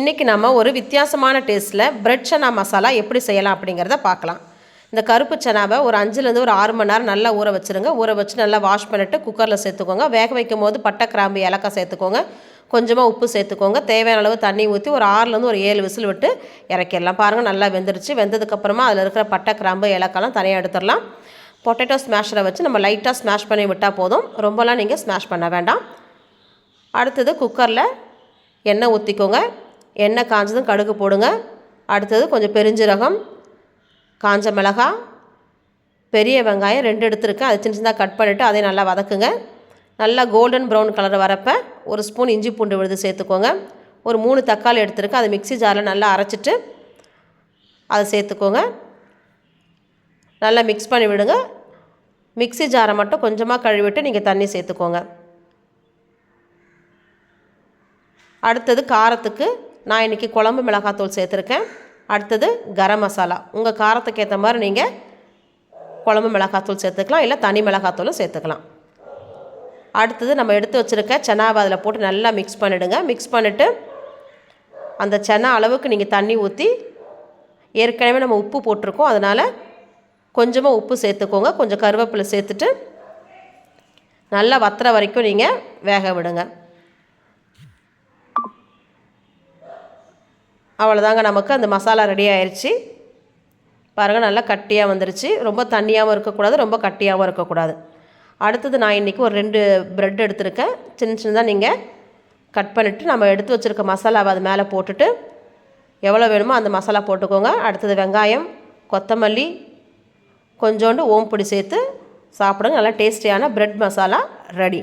இன்றைக்கி நம்ம ஒரு வித்தியாசமான டேஸ்ட்டில் பிரெட் சனா மசாலா எப்படி செய்யலாம் அப்படிங்கிறத பார்க்கலாம். இந்த கருப்பு சனாவை ஒரு அஞ்சுலேருந்து ஒரு ஆறு மணி நேரம் நல்லா ஊற வச்சுருங்க. ஊற வச்சு நல்லா வாஷ் பண்ணிவிட்டு குக்கரில் சேர்த்துக்கோங்க. வேக வைக்கும் போது பட்டை கிராம்பு ஏலக்காய் சேர்த்துக்கோங்க. கொஞ்சமாக உப்பு சேர்த்துக்கோங்க. தேவையான அளவு தண்ணி ஊற்றி ஒரு ஆறுலேருந்து ஒரு ஏழு விசில் விட்டு இறக்கிடலாம். பாருங்கள் நல்லா வெந்துருச்சு. வெந்ததுக்கப்புறமா அதில் இருக்கிற பட்டை கிராம்பு ஏலக்காய்லாம் தனியாக எடுத்துடலாம். பொட்டேட்டோ ஸ்மாஷரை வச்சு நம்ம லைட்டாக ஸ்மாஷ் பண்ணி விட்டால் போதும். ரொம்பலாம் நீங்கள் ஸ்மாஷ் பண்ண வேண்டாம். அடுத்தது குக்கரில் எண்ணெய் ஊற்றிக்கோங்க எண்ணெய் காஞ்சதும் கடுகு போடுங்க. அடுத்தது கொஞ்சம் பெருஞ்சீரகம் காஞ்ச மிளகாய் பெரிய வெங்காயம் ரெண்டு எடுத்துருக்கேன். அதை சின்ன சின்னதாக கட் பண்ணிவிட்டு அதை நல்லா வதக்குங்க. நல்லா கோல்டன் ப்ரௌன் கலர் வரப்போ ஒரு ஸ்பூன் இஞ்சி பூண்டு விழுது சேர்த்துக்கோங்க. ஒரு மூணு தக்காளி எடுத்துருக்கேன். அதை மிக்ஸி ஜாரில் நல்லா அரைச்சிட்டு அதை சேர்த்துக்கோங்க. நல்லா மிக்ஸ் பண்ணி விடுங்க. மிக்ஸி ஜாரை மட்டும் கொஞ்சமாக கழுவிட்டு நீங்கள் தண்ணி சேர்த்துக்கோங்க. அடுத்தது காரத்துக்கு நான் இன்றைக்கி குழம்பு மிளகாத்தூள் சேர்த்துருக்கேன். அடுத்தது கரம் மசாலா. உங்கள் காரத்துக்கு ஏற்ற மாதிரி நீங்கள் குழம்பு மிளகாத்தூள் சேர்த்துக்கலாம் இல்லை தனி மிளகாத்தூளும் சேர்த்துக்கலாம். அடுத்தது நம்ம எடுத்து வச்சுருக்க சென்னாவை அதில் போட்டு நல்லா மிக்ஸ் பண்ணிவிடுங்க மிக்ஸ் பண்ணிவிட்டு அந்த சென்னா அளவுக்கு நீங்கள் தண்ணி ஊற்றி ஏற்கனவே நம்ம உப்பு போட்டிருக்கோம். அதனால் கொஞ்சமாக உப்பு சேர்த்துக்கோங்க. கொஞ்சம் கருவேப்பிலை சேர்த்துட்டு நல்லா வத்துற வரைக்கும் நீங்கள் வேக விடுங்க. அவ்வளோதாங்க நமக்கு. அந்த மசாலா ரெடி ஆயிடுச்சு பாருங்கள் நல்லா கட்டியாக வந்துருச்சு. ரொம்ப தண்ணியாகவும் இருக்கக்கூடாது ரொம்ப கட்டியாகவும் இருக்கக்கூடாது. அடுத்தது நான் இன்றைக்கி ஒரு ரெண்டு ப்ரெட் எடுத்திருக்கேன். சின்ன சின்னதாக நீங்கள் கட் பண்ணிவிட்டு நம்ம எடுத்து வச்சுருக்க மசாலாவை அது மேலே போட்டுட்டு எவ்வளோ வேணுமோ அந்த மசாலா போட்டுக்கோங்க. அடுத்தது வெங்காயம் கொத்தமல்லி கொஞ்சோண்டு ஓம்பொடி சேர்த்து சாப்பிடுங்க. நல்லா டேஸ்டியான ப்ரெட் மசாலா ரெடி